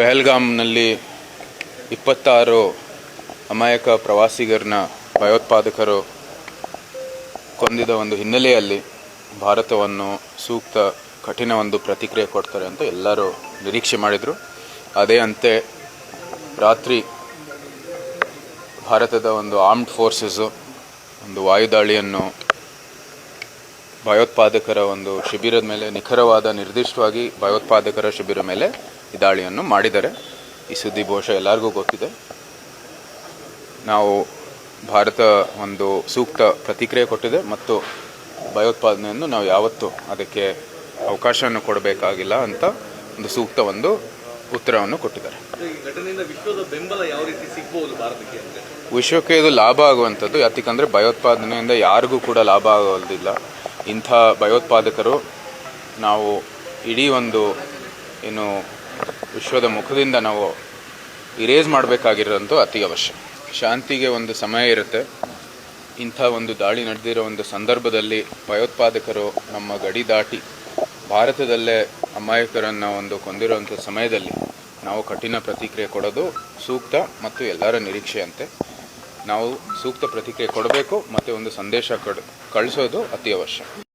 ಪೆಹಲ್ಗಾಮ್ನಲ್ಲಿ ಇಪ್ಪತ್ತಾರು ಅಮಾಯಕ ಪ್ರವಾಸಿಗರನ್ನ ಭಯೋತ್ಪಾದಕರು ಕೊಂದಿದ ಒಂದು ಹಿನ್ನೆಲೆಯಲ್ಲಿ ಭಾರತವನ್ನು ಸೂಕ್ತ ಕಠಿಣ ಒಂದು ಪ್ರತಿಕ್ರಿಯೆ ಕೊಡ್ತಾರೆ ಅಂತ ಎಲ್ಲರೂ ನಿರೀಕ್ಷೆ ಮಾಡಿದರು. ಅದೇ ಅಂತೆ ರಾತ್ರಿ ಭಾರತದ ಒಂದು ಆರ್ಮ್ಡ್ ಫೋರ್ಸಸ್ಸು ಒಂದು ವಾಯುದಾಳಿಯನ್ನು ಭಯೋತ್ಪಾದಕರ ಒಂದು ಶಿಬಿರದ ಮೇಲೆ, ನಿಖರವಾದ, ನಿರ್ದಿಷ್ಟವಾಗಿ ಭಯೋತ್ಪಾದಕರ ಶಿಬಿರ ಮೇಲೆ ಈ ದಾಳಿಯನ್ನು ಮಾಡಿದ್ದಾರೆ. ಈ ಸುದ್ದಿ ಬಹುಶಃ ಎಲ್ಲರಿಗೂ ಗೊತ್ತಿದೆ. ನಾವು ಭಾರತ ಒಂದು ಸೂಕ್ತ ಪ್ರತಿಕ್ರಿಯೆ ಕೊಟ್ಟಿದೆ ಮತ್ತು ಭಯೋತ್ಪಾದನೆಯನ್ನು ನಾವು ಯಾವತ್ತೂ ಅದಕ್ಕೆ ಅವಕಾಶವನ್ನು ಕೊಡಬೇಕಾಗಿಲ್ಲ ಅಂತ ಒಂದು ಸೂಕ್ತ ಒಂದು ಉತ್ತರವನ್ನು ಕೊಟ್ಟಿದ್ದಾರೆ. ವಿಶ್ವಕ್ಕೆ ಇದು ಲಾಭ ಆಗುವಂಥದ್ದು ಯಾಕಂದರೆ ಭಯೋತ್ಪಾದನೆಯಿಂದ ಯಾರಿಗೂ ಕೂಡ ಲಾಭ ಆಗೋದಿಲ್ಲ. ಇಂಥ ಭಯೋತ್ಪಾದಕರು ನಾವು ಇಡೀ ಒಂದು, ಏನು, ವಿಶ್ವದ ಮುಖದಿಂದ ನಾವು ಇರೇಸ್ ಮಾಡಬೇಕಾಗಿರೋಂಥ ಅತಿ ಅವಶ್ಯ. ಶಾಂತಿಗೆ ಒಂದು ಸಮಯ ಇರುತ್ತೆ. ಇಂಥ ಒಂದು ದಾಳಿ ನಡೆದಿರೋ ಒಂದು ಸಂದರ್ಭದಲ್ಲಿ ಭಯೋತ್ಪಾದಕರು ನಮ್ಮ ಗಡಿ ದಾಟಿ ಭಾರತದಲ್ಲೇ ಅಮಾಯಕರನ್ನು ಒಂದು ಕೊಂದಿರುವಂಥ ಸಮಯದಲ್ಲಿ ನಾವು ಕಠಿಣ ಪ್ರತಿಕ್ರಿಯೆ ಕೊಡೋದು ಸೂಕ್ತ ಮತ್ತು ಎಲ್ಲರ ನಿರೀಕ್ಷೆಯಂತೆ. ನಾವು ಸೂಕ್ತ ಪ್ರತಿಕ್ರಿಯೆ ಕೊಡಬೇಕು ಮತ್ತು ಒಂದು ಸಂದೇಶ ಕಳಿಸೋದು ಅತಿ ಅವಶ್ಯ